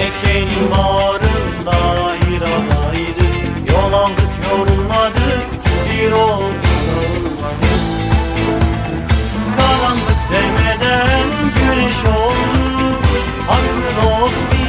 Tek benim ağrımda Hira'daydı. Yol aldık yorulmadık. Bir olduk yorulmadık demeden güneş oldu. Hakkın olsun